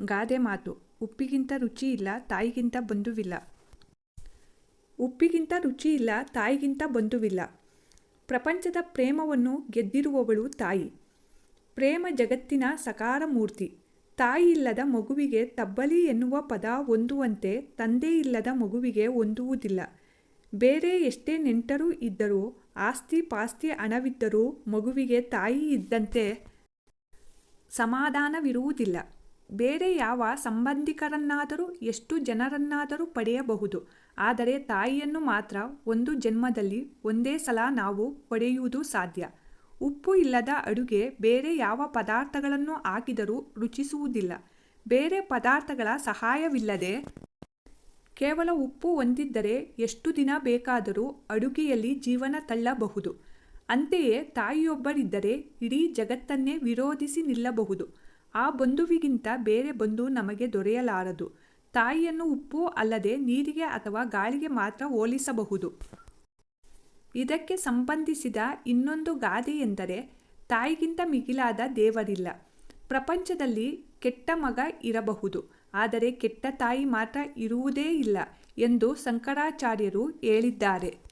ಗಾದೆ ಮಾತು. ಉಪ್ಪಿಗಿಂತ ರುಚಿ ಇಲ್ಲ, ತಾಯಿಗಿಂತ ಬಂಧುವಿಲ್ಲ. ಉಪ್ಪಿಗಿಂತ ರುಚಿ ಇಲ್ಲ, ತಾಯಿಗಿಂತ ಬಂಧುವಿಲ್ಲ. ಪ್ರಪಂಚದ ಪ್ರೇಮವನ್ನು ಗೆದ್ದಿರುವವಳು ತಾಯಿ. ಪ್ರೇಮ ಜಗತ್ತಿನ ಸಕಾರ ಮೂರ್ತಿ. ತಾಯಿ ಇಲ್ಲದ ಮಗುವಿಗೆ ತಬ್ಬಲಿ ಎನ್ನುವ ಪದ ಹೊಂದುವಂತೆ ತಂದೆ ಇಲ್ಲದ ಮಗುವಿಗೆ ಹೊಂದುವುದಿಲ್ಲ. ಬೇರೆ ಎಷ್ಟೇ ನೆಂಟರೂ ಇದ್ದರೂ, ಆಸ್ತಿ ಪಾಸ್ತಿ ಹಣವಿದ್ದರೂ ಮಗುವಿಗೆ ತಾಯಿ ಇದ್ದಂತೆ ಸಮಾಧಾನವಿರುವುದಿಲ್ಲ. ಬೇರೆ ಯಾವ ಸಂಬಂಧಿಕರನ್ನಾದರೂ, ಎಷ್ಟು ಜನರನ್ನಾದರೂ ಪಡೆಯಬಹುದು. ಆದರೆ ತಾಯಿಯನ್ನು ಮಾತ್ರ ಒಂದು ಜನ್ಮದಲ್ಲಿ ಒಂದೇ ಸಲ ನಾವು ಪಡೆಯುವುದು ಸಾಧ್ಯ. ಉಪ್ಪು ಇಲ್ಲದ ಅಡುಗೆ ಬೇರೆ ಯಾವ ಪದಾರ್ಥಗಳನ್ನು ಹಾಕಿದರೂ ರುಚಿಸುವುದಿಲ್ಲ. ಬೇರೆ ಪದಾರ್ಥಗಳ ಸಹಾಯವಿಲ್ಲದೆ ಕೇವಲ ಉಪ್ಪು ಹೊಂದಿದ್ದರೆ ಎಷ್ಟು ದಿನ ಬೇಕಾದರೂ ಅಡುಗೆಯಲ್ಲಿ ಜೀವನ ತಳ್ಳಬಹುದು. ಅಂತೆಯೇ ತಾಯಿಯೊಬ್ಬರಿದ್ದರೆ ಇಡೀ ಜಗತ್ತನ್ನೇ ವಿರೋಧಿಸಿ ನಿಲ್ಲಬಹುದು. ಆ ಬಂಧುವಿಗಿಂತ ಬೇರೆ ಬಂಧು ನಮಗೆ ದೊರೆಯಲಾರದು. ತಾಯಿಯನ್ನು ಉಪ್ಪು ಅಲ್ಲದೆ ನೀರಿಗೆ ಅಥವಾ ಗಾಳಿಗೆ ಮಾತ್ರ ಹೋಲಿಸಬಹುದು. ಇದಕ್ಕೆ ಸಂಬಂಧಿಸಿದ ಇನ್ನೊಂದು ಗಾದೆ ಎಂದರೆ ತಾಯಿಗಿಂತ ಮಿಗಿಲಾದ ದೇವರಿಲ್ಲ. ಪ್ರಪಂಚದಲ್ಲಿ ಕೆಟ್ಟ ಮಗ ಇರಬಹುದು. ಆದರೆ ಕೆಟ್ಟ ತಾಯಿ ಮಾತ್ರ ಇರುವುದೇ ಇಲ್ಲ ಎಂದು ಶಂಕರಾಚಾರ್ಯರು ಹೇಳಿದ್ದಾರೆ.